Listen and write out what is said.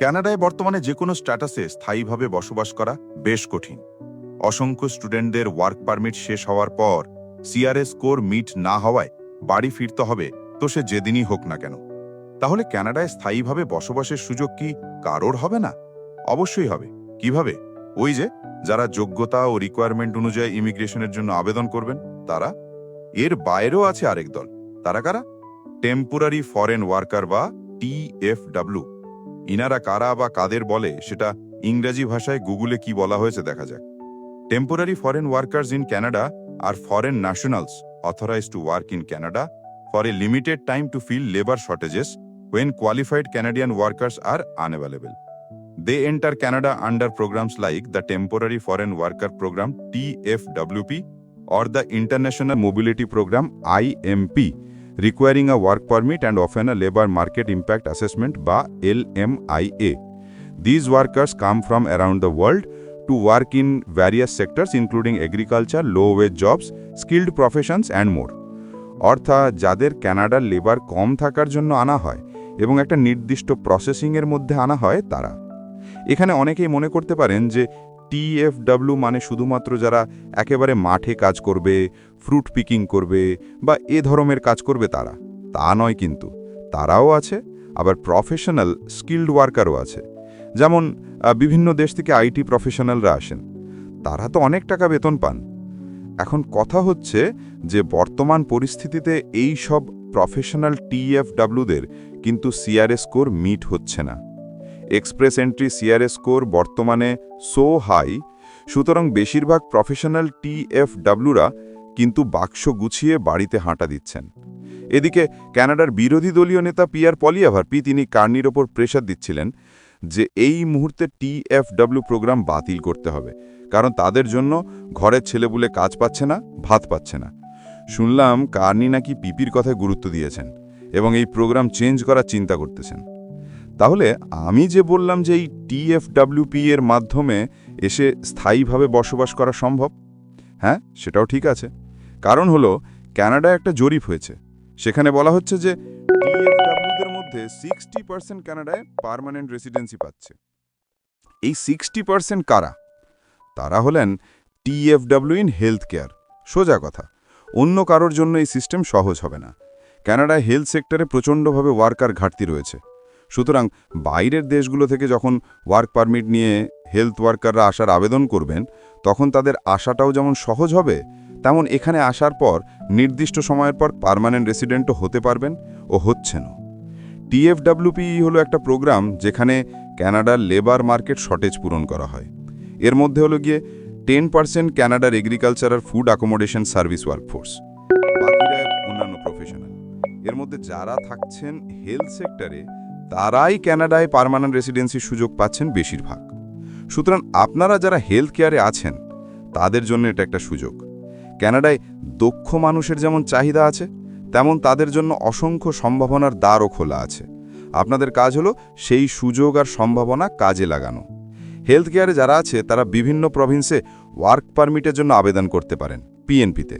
কানাডায় বর্তমানে যে কোনো স্ট্যাটাসে স্থায়ীভাবে বসবাস করা বেশ কঠিন। অসংখ্য স্টুডেন্টদের ওয়ার্ক পারমিট শেষ হওয়ার পর সিআরএস স্কোর মিট না হওয়ায় বাড়ি ফিরতে হবে, তো সে যেদিনই হোক না কেন। তাহলে কানাডায় স্থায়ীভাবে বসবাসের সুযোগ কি কারোর হবে না? অবশ্যই হবে। কীভাবে? ওই যে, যারা যোগ্যতা ও রিকোয়ারমেন্ট অনুযায়ী ইমিগ্রেশনের জন্য আবেদন করবেন, তারা? এর বাইরেও আছে আরেক দল। তারা কারা? টেম্পোরারি ফরেন ওয়ার্কার বা টিএফডব্লিউ ইনারা কারা বা কাদের বলে, সেটা ইংরেজি ভাষায় গুগলে কি বলা হয়েছে দেখা যাক। Temporary foreign workers in Canada are foreign nationals authorize to work in Canada for a limited time to fill labour shortages when qualified Canadian workers are unavailable they enter Canada under programs like the temporary foreign worker program T F WP or the international mobility program IMP requiring a work permit and often a labour market impact assessment বা L M I A these workers come from around the world to work in various sectors including agriculture low wage jobs skilled professions and more অর্থাৎ যাদের ক্যানাডার labour কম থাকার জন্য আনা হয় এবং একটা নির্দিষ্ট প্রসেসিংয়ের মধ্যে আনা হয় তারা। এখানে অনেকেই মনে করতে পারেন যে টিএফডাব্লু মানে শুধুমাত্র যারা একেবারে মাঠে কাজ করবে ফ্রুট পিকিং করবে বা এ ধরনের কাজ করবে তারা। তা নয় কিন্তু। তারাও আছে, আবার প্রফেশনাল স্কিল্ড ওয়ার্কারও আছে। যেমন বিভিন্ন দেশ থেকে আইটি প্রফেশনালরা আসেন। তারা তো অনেক টাকা বেতন পান। এখন কথা হচ্ছে যে, বর্তমান পরিস্থিতিতে এই সব প্রফেশনাল টিএফডব্লিউদের কিন্তু সিআরএস স্কোর মিট হচ্ছে না। এক্সপ্রেস এন্ট্রি সিআরএস স্কোর বর্তমানে সো হাই, সুতরাং বেশিরভাগ প্রফেশনাল টিএফডব্লিউরা কিন্তু বাক্স গুছিয়ে বাড়িতে হাঁটা দিচ্ছেন। এদিকে কানাডার বিরোধী দলীয় নেতা পিয়ার পলিয়াভারপি তিনি কার্নির ওপর প্রেশার দিচ্ছিলেন যে এই মুহূর্তে টিএফডব্লিউ প্রোগ্রাম বাতিল করতে হবে, কারণ তাদের জন্য ঘরের ছেলেপুলে কাজ পাচ্ছে না, ভাত পাচ্ছে না। শুনলাম কার্নি নাকি পিপির কথায় গুরুত্ব দিয়েছেন এবং এই প্রোগ্রাম চেঞ্জ করার চিন্তা করতেছেন। তাহলে আমি যে বললাম যে এই টিএফডব্লিউপি এর মাধ্যমে এসে স্থায়ীভাবে বসবাস করা সম্ভব? হ্যাঁ সেটাও ঠিক আছে। কারণ হলো, কানাডায় একটা জরিপ হয়েছে। সেখানে বলা হচ্ছে যে টিএফডব্লিউদের মধ্যে সিক্সটি পার্সেন্ট কানাডায় পার্মানেন্ট রেসিডেন্সি পাচ্ছে। এই সিক্সটি পার্সেন্ট কারা? তারা হলেন টিএফডব্লিউ ইন হেলথ কেয়ার সোজা কথা, অন্য কারোর জন্য এই সিস্টেম সহজ হবে না। কানাডায় হেলথ সেক্টরে প্রচণ্ডভাবে ওয়ার্কার ঘাটতি রয়েছে। সুতরাং বাইরের দেশগুলো থেকে যখন ওয়ার্ক পারমিট নিয়ে হেলথ ওয়ার্কাররা আসার আবেদন করবেন, তখন তাদের আসাটাও যেমন সহজ হবে তেমন এখানে আসার পর নির্দিষ্ট সময়ের পর পারমানেন্ট রেসিডেন্টও হতে পারবেন ও হচ্ছেনও। টিএফডব্লিউপি হলো একটা প্রোগ্রাম যেখানে ক্যানাডার লেবার মার্কেট শর্টেজ পূরণ করা হয়। এর মধ্যে হলো গিয়ে ten percent ক্যানাডার agricultural food accommodation service workforce. বাকিরা অন্যান্য প্রফেশনাল। এর মধ্যে যারা থাকছেন হেলথ সেক্টরে, তারাই কানাডায় পারমানেন্ট রেসিডেন্সির সুযোগ পাচ্ছেন বেশিরভাগ। সুতরাং আপনারা যারা হেলথ কেয়ারে আছেন, তাদের জন্য এটা একটা সুযোগ। কানাডায় দক্ষ মানুষের যেমন চাহিদা আছে, তেমন তাদের জন্য অসংখ্য সম্ভাবনার দ্বারও খোলা আছে। আপনাদের কাজ হলো সেই সুযোগ আর সম্ভাবনা কাজে লাগানো। হেলথ কেয়ারে যারা আছে, তারা বিভিন্ন প্রভিন্সে ওয়ার্ক পারমিটের জন্য আবেদন করতে পারেন পিএনপিতে